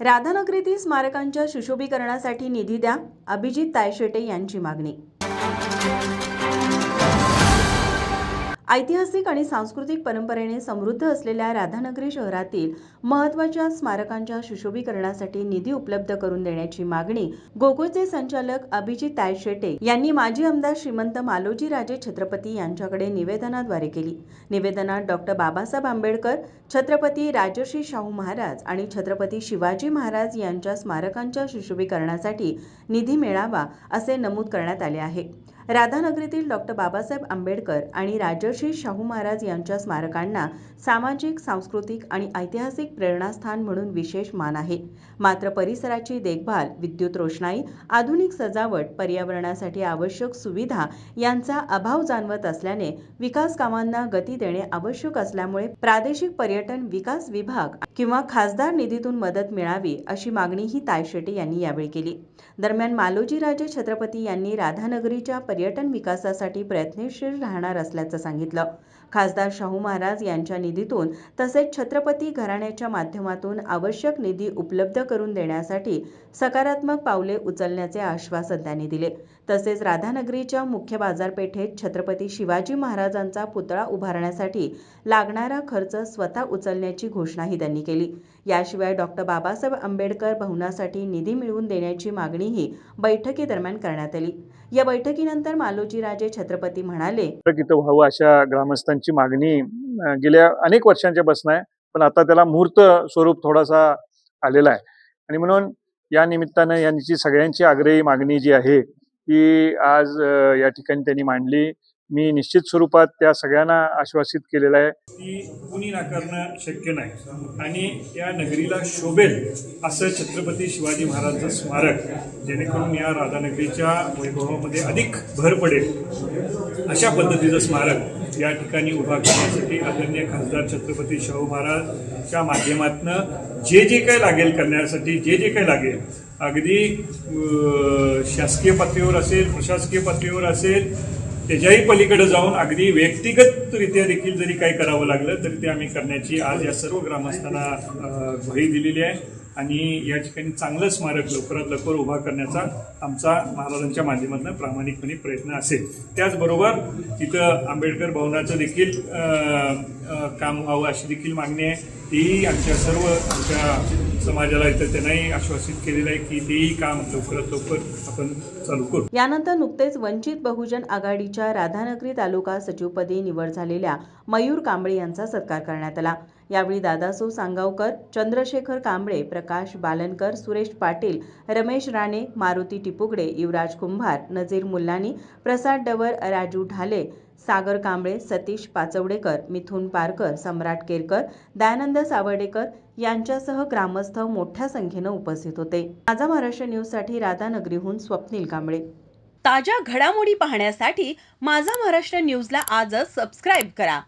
राधानगरीतील स्मारकांच्या सुशोभीकरणासाठी निधी द्या अभिजित तायशेटे यांची मागणी. ऐतिहासिक आणि सांस्कृतिक परंपरेने समृद्ध असलेल्या राधानगरी शहरातील महत्त्वाच्या स्मारकांच्या सुशोभीकरणासाठी निधी उपलब्ध करून देण्याची मागणी गोकुळचे संचालक अभिजित तायशेटे यांनी माजी आमदार श्रीमंत मालोजी राजे छत्रपती यांच्याकडे निवेदनाद्वारे केली. निवेदनात डॉक्टर बाबासाहेब आंबेडकर छत्रपती राजर्षी शाहू महाराज आणि छत्रपती शिवाजी महाराज यांच्या स्मारकांच्या सुशोभीकरणासाठी निधी मिळावा असे नमूद करण्यात आले आहे. राधानगरीतील डॉक्टर बाबासाहेब आंबेडकर आणि राजर्षी शाहू महाराज यांच्या स्मारकांना सामाजिक सांस्कृतिक आणि ऐतिहासिक प्रेरणास्थान म्हणून विशेष मान आहे. मात्र परिसराची देखभाल विद्युत रोषणाई आधुनिक सजावट पर्यावरणासाठी आवश्यक सुविधा यांचा अभाव जाणवत असल्याने विकास कामांना गती देणे आवश्यक असल्यामुळे प्रादेशिक पर्यटन विकास विभाग किंवा खासदार निधीतून मदत मिळावी अशी मागणीही तायशेटे यांनी यावेळी केली. दरम्यान मालोजीराजे छत्रपती यांनी राधानगरीच्या पर्यटन विकासासाठी प्रयत्नशील राहणार असल्याचं सांगितलं. खासदार शाहू महाराज यांच्या निधीतून तसेच छत्रपती घराण्याच्या माध्यमातून आवश्यक निधी उपलब्ध करून देण्यासाठी सकारात्मक पावले उचलण्याचे आश्वासन त्यांनी दिले. तसेच राधानगरीच्या मुख्य बाजारपेठेत छत्रपती शिवाजी महाराजांचा पुतळा उभारण्यासाठी लागणारा खर्च स्वतः उचलण्याची घोषणाही त्यांनी केली. याशिवाय डॉक्टर बाबासाहेब आंबेडकर भवनासाठी निधी मिळवून देण्याची मागणीही बैठकीदरम्यान करण्यात आली. या बैठकीनंतर मालोजीराजे छत्रपती म्हणाले इथं व्हावं अशा ग्रामस्थांची मागणी गेल्या अनेक वर्षांच्या बसणं आहे पण आता त्याला मूर्त स्वरूप थोडासा आलेला आहे. आणि म्हणून या निमित्तानं यांची सगळ्यांची आग्रही मागणी जी आहे ती आज या ठिकाणी त्यांनी मांडली. मी निश्चित स्वरूपात त्या सगळ्यांना आश्वासित केलेलं आहे. ती कुणी नाकारणं शक्य नाही. आणि या नगरीला शोभेल असं छत्रपती शिवाजी महाराजांचं स्मारक जेणेकरून या राधानगरीच्या वैभवामध्ये अधिक भर पडेल. अशा पद्धतीचं स्मारक या ठिकाणी उभा करण्यासाठी आदरणीय खासदार छत्रपती शाहू महाराजच्या माध्यमातनं जे जे काही लागेल करण्यासाठी जे जे काही लागेल अगदी शासकीय पातळीवर असेल प्रशासकीय पातळीवर असेल त्याच्याही पलीकडे जाऊन अगदी व्यक्तिगतरित्या देखील जरी काही करावं लागलं तरी ते आम्ही करण्याची आज या सर्व ग्रामस्थांना ग्वाही दिलेली आहे. आणि या ठिकाणी चांगलं स्मारक लवकरात लवकर उभा करण्याचा आमचा महाराजांच्या माध्यमातून प्रामाणिकपणे प्रयत्न असेल. त्याचबरोबर तिथं आंबेडकर भवनाचं देखील काम व्हावं अशी देखील मागणी आहे. तीही आमच्या सर्व आमच्या समाजाला इथं त्यांनाही आश्वासित केलेलं आहे की तेही काम लवकरात लवकर आपण चालू करू. यानंतर नुकतेच वंचित बहुजन आघाडीच्या राधानगरी तालुका सचिवपदी निवड झालेल्या मयूर कांबळे यांचा सत्कार करण्यात आला. यावेळी दादासो सांगावकर चंद्रशेखर कांबळे प्रकाश बालनकर सुरेश पाटील रमेश राणे मारुती टिपुगडे युवराज कुंभार नजीर मुल्लानी प्रसाद डवर राजू ढाले सागर कांबळे सतीश पाचवडेकर मिथुन पारकर सम्राट केरकर दयानंद सावर्डेकर यांच्यासह ग्रामस्थ मोठ्या संख्येनं उपस्थित होते. माझा महाराष्ट्र न्यूजसाठी राधानगरीहून स्वप्नील कांबळे. ताज्या घडामोडी पाहण्यासाठी माझा महाराष्ट्र न्यूजला आजच सबस्क्राईब करा.